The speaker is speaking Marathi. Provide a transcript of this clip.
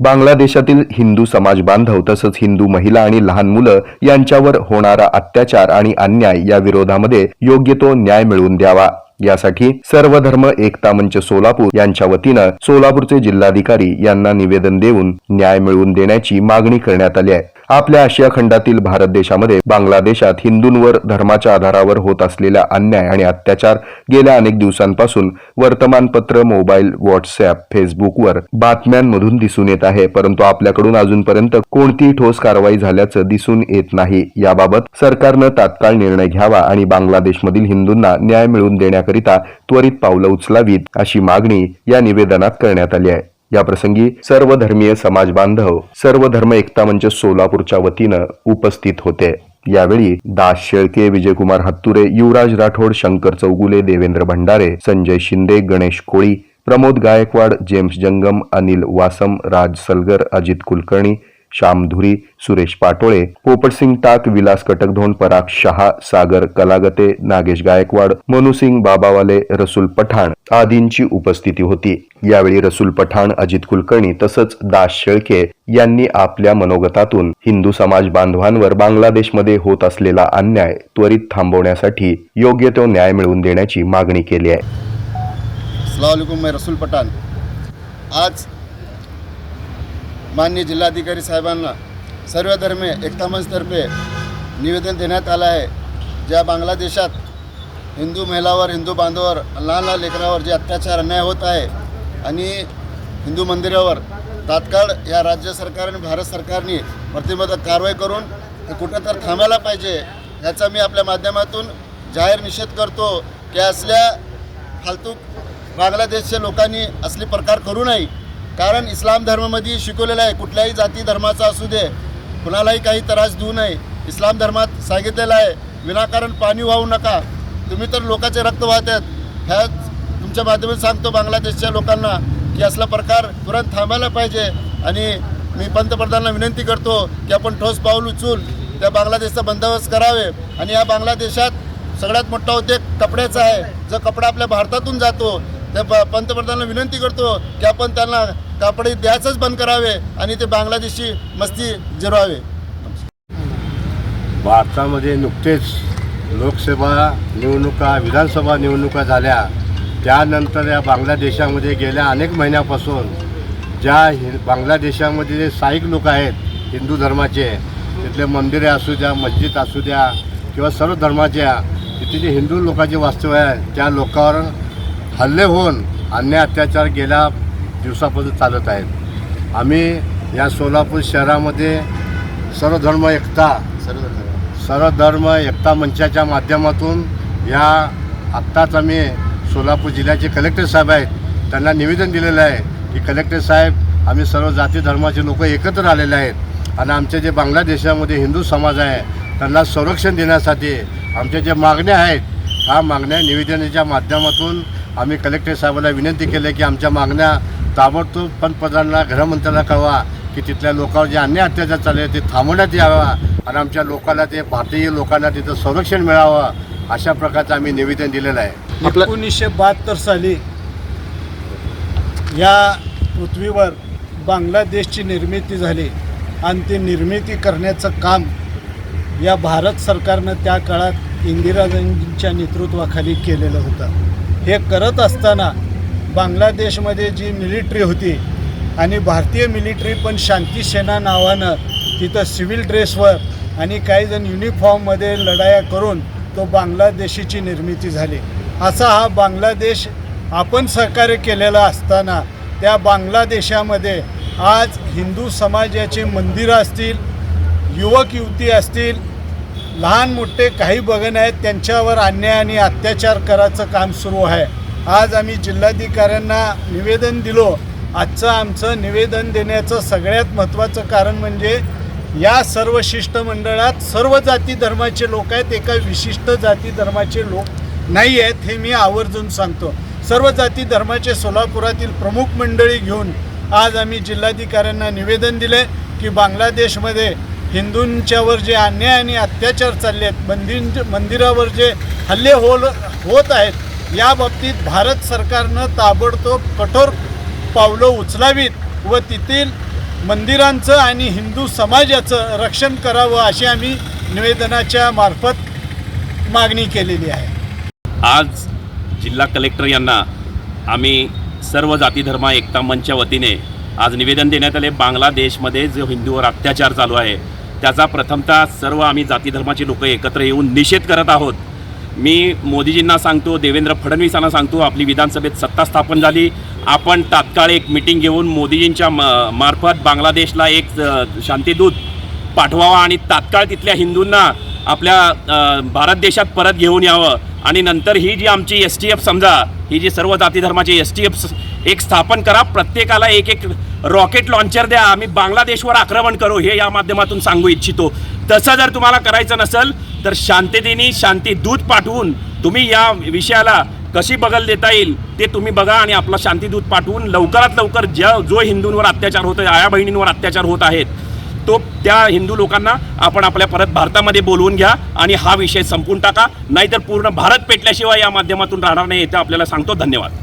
बांगलादेशातील हिंदू समाज बांधव तसंच हिंदू महिला आणि लहान मुलं यांच्यावर होणारा अत्याचार आणि अन्याय या विरोधामध्ये योग्य तो न्याय मिळवून द्यावा. यासाठी सर्व धर्म एकता मंच सोलापूर यांच्या वतीनं सोलापूरचे जिल्हाधिकारी यांना निवेदन देऊन न्याय मिळवून देण्याची मागणी करण्यात आली आहे. आपल्या आशिया खंडातील भारत देशामध्ये बांगलादेशात हिंदूंवर धर्माच्या आधारावर होत असलेला अन्याय आणि अत्याचार गेल्या अनेक दिवसांपासून वर्तमानपत्र मोबाईल व्हॉट्सअप फेसबुकवर बातम्यांमधून दिसून येत आहे. परंतु आपल्याकडून अजूनपर्यंत कोणतीही ठोस कारवाई झाल्याचं दिसून येत नाही. याबाबत सरकारनं तात्काळ निर्णय घ्यावा आणि बांगलादेशमधील हिंदूंना न्याय मिळवून देण्या करण्याकरिता त्वरित पावलं उचलावीत अशी मागणी या निवेदनात करण्यात आली आहे. या प्रसंगी सर्व धर्मीय समाज बांधव सर्व धर्म एकता मंच सोलापूरच्या वतीनं उपस्थित होते. यावेळी दास शेळके विजयकुमार हत्तुरे युवराज राठोड शंकर चौगुले देवेंद्र भंडारे संजय शिंदे गणेश कोळी प्रमोद गायकवाड जेम्स जंगम अनिल वासम राज सलगर अजित कुलकर्णी श्याम धुरी सुरेश पाटोळे पोपटसिंग टाक विलास कटकधोन पराग शहा सागर कलागते नागेश गायकवाड मनुसिंग बाबावाले रसूल पठाण आदींची उपस्थिती होती. यावेळी रसूल पठाण अजित कुलकर्णी तसंच दास शेळके यांनी आपल्या मनोगतातून हिंदू समाज बांधवांवर बांगलादेशमध्ये होत असलेला अन्याय त्वरित थांबवण्यासाठी योग्य तो न्याय मिळवून देण्याची मागणी केली आहे. मैं रसूल पठाण. आज माननीय जिल्हाधिकारी साहेबांना सर्व धर्मे एकता मंचतर्फे निवेदन देण्यात आलं आहे. ज्या बांगलादेशात हिंदू महिलावर हिंदू बांधवावर लहान लहान लेकरावर जे अत्याचार अन्याय होत आहे आणि हिंदू मंदिरावर तात्काळ या राज्य सरकार आणि भारत सरकारने प्रतिबंधक कारवाई करून ते कुठं तर थांबायला पाहिजे याचा मी आपल्या माध्यमातून जाहीर निषेध करतो की असल्या फालतू बांगलादेशच्या लोकांनी असले प्रकार करू नये. कारण इस्लाम धर्मामध्ये शिकवलेलं आहे कुठल्याही जाती धर्माचा असू दे कुणालाही काही त्रास देऊ नये. इस्लाम धर्मात सांगितलेलं आहे विनाकारण पाणी वाहू नका. तुम्ही तर लोकांचे रक्त वाहतात ह्याच तुमच्या माध्यमातून सांगतो बांगलादेशच्या लोकांना की असला प्रकार तुरंत थांबायला पाहिजे. आणि मी पंतप्रधानांना विनंती करतो की आपण ठोस पाऊल उचलून त्या बांगलादेशचा बंदोबस्त करावे. आणि या बांगलादेशात सगळ्यात मोठा उद्योग कपड्याचा आहे. जो कपडा आपल्या भारतातून जातो. त्या प पंतप्रधानांना विनंती करतो की आपण त्यांना कापडे द्यायचंच बंद करावे आणि ते बांगलादेशी मस्ती जिरवावे. भारतामध्ये नुकतेच लोकसभा निवडणुका विधानसभा निवडणुका झाल्या. त्यानंतर या बांगलादेशामध्ये गेल्या अनेक महिन्यापासून ज्या हि बांगलादेशामध्ये जे स्थायिक लोक आहेत हिंदू धर्माचे तिथले मंदिरे असू द्या मस्जिद असू द्या किंवा सर्व धर्माच्या तिथे जे हिंदू लोकांचे वास्तव्य आहे त्या लोकांवर हल्ले होऊन अन्याय अत्याचार गेल्या दिवसापासून चालत आहेत. आम्ही या सोलापूर शहरामध्ये सर्वधर्म एकता सर्वधर्म धर्म एकता मंचाच्या माध्यमातून या आत्ताच आम्ही सोलापूर जिल्ह्याचे कलेक्टर साहेब आहेत त्यांना निवेदन दिलेलं आहे की कलेक्टर साहेब आम्ही सर्व जाती धर्माचे लोक एकत्र आलेले आहेत आणि आमचे जे बांगलादेशामध्ये हिंदू समाज आहे त्यांना संरक्षण देण्यासाठी आमच्या ज्या मागण्या आहेत ह्या मागण्या निवेदनाच्या माध्यमातून आम्ही कलेक्टर साहेबाला विनंती केली की आमच्या मागण्या ताबडतोब पंतप्रधानांना गृहमंत्र्यांना कळवा की तिथल्या लोकांवर जे अन्याय अत्याचार चालले आहेत ते थांबवण्यात यावा आणि आमच्या लोकांना ते भारतीय लोकांना तिथं संरक्षण मिळावं अशा प्रकारचं आम्ही निवेदन दिलेलं आहे. एकोणीसशे बहात्तर साली या पृथ्वीवर बांगलादेशची निर्मिती झाली आणि ती निर्मिती करण्याचं काम या भारत सरकारनं त्या काळात इंदिरा गांधींच्या नेतृत्वाखाली केलेलं होतं. हे करत असताना बांगलादेशमध्ये जी मिलिटरी होती आणि भारतीय मिलिटरी पण शांती सेना नावानं तिथं सिव्हिल ड्रेसवर आणि काही जण युनिफॉर्ममध्ये लढाया करून तो बांगलादेशीची निर्मिती झाली. असा हा बांगलादेश आपण सहकार्य केलेला असताना त्या बांगलादेशामध्ये आज हिंदू समाजाचे मंदिरं असतील युवक युवती असतील लहान मोठे काही बघण आहेत त्यांच्यावर अन्याय आणि अत्याचार करायचं काम सुरू आहे. आज आम्ही जिल्हाधिकाऱ्यांना निवेदन दिलो. आजचं आमचं निवेदन देण्याचं सगळ्यात महत्त्वाचं कारण म्हणजे या सर्व शिष्टमंडळात सर्व जाती धर्माचे लोक आहेत एका विशिष्ट जाती धर्माचे लोक नाही आहेत हे मी आवर्जून सांगतो. सर्व जाती धर्माचे सोलापुरातील प्रमुख मंडळी घेऊन आज आम्ही जिल्हाधिकाऱ्यांना निवेदन दिले की बांगलादेशमध्ये हिंदूंच्यावर जे अन्याय आणि अत्याचार चालले आहेत मंदिर मंदिरावर जे हल्ले होल होत आहेत याबाबतीत भारत सरकारनं ताबडतोब कठोर पावलं उचलावीत व तेथील मंदिरांचं आणि हिंदू समाजाचं रक्षण करावं अशी आम्ही निवेदनाच्या मार्फत मागणी केलेली आहे. आज जिल्हा कलेक्टर यांना आम्ही सर्व जाती धर्म एकता मंचच्या वतीने आज निवेदन देण्यात आले. बांगलादेशमध्ये जो हिंदूवर अत्याचार चालू आहे त्याचा प्रथमतः सर्व आम्ही जाती धर्माचे लोक एकत्र येऊन निषेध करत आहोत. मी मोदीजींना सांगतो देवेंद्र फडणवीसांना सांगतो आपली विधानसभेत सत्ता स्थापन झाली. आपण तात्काळ एक मिटिंग घेऊन मोदीजींच्या म मार्फत बांगलादेशला एक शांतीदूत पाठवावा आणि तात्काळ तिथल्या हिंदूंना आपल्या भारत देशात परत घेऊन यावं. आणि नंतर ही जी आमची एस टी एफ समजा ही जी सर्व जाती धर्माची एस टी एफ एक स्थापन करा. प्रत्येकाला एक एक रॉकेट लॉन्चर द्या. आम्ही बांगलादेशवर आक्रमण करू हे या माध्यमातून सांगू इच्छितो. तसं जर तुम्हाला करायचं नसेल तर शांततेने शांती दूत पाठवून तुम्ही या विषयाला कशी बगल देता येईल ते तुम्ही बघा आणि आपला शांतीदूत पाठवून लवकरात लवकर ज्या जो हिंदूंवर अत्याचार होतो आया बहिणींवर अत्याचार होत आहेत तो त्या हिंदू लोकांना आपण आपल्या परत भारतामध्ये बोलवून घ्या आणि हा विषय संपून टाका. नाहीतर पूर्ण भारत पेटल्याशिवाय या माध्यमातून राहणार नाही येतं आपल्याला सांगतो. धन्यवाद.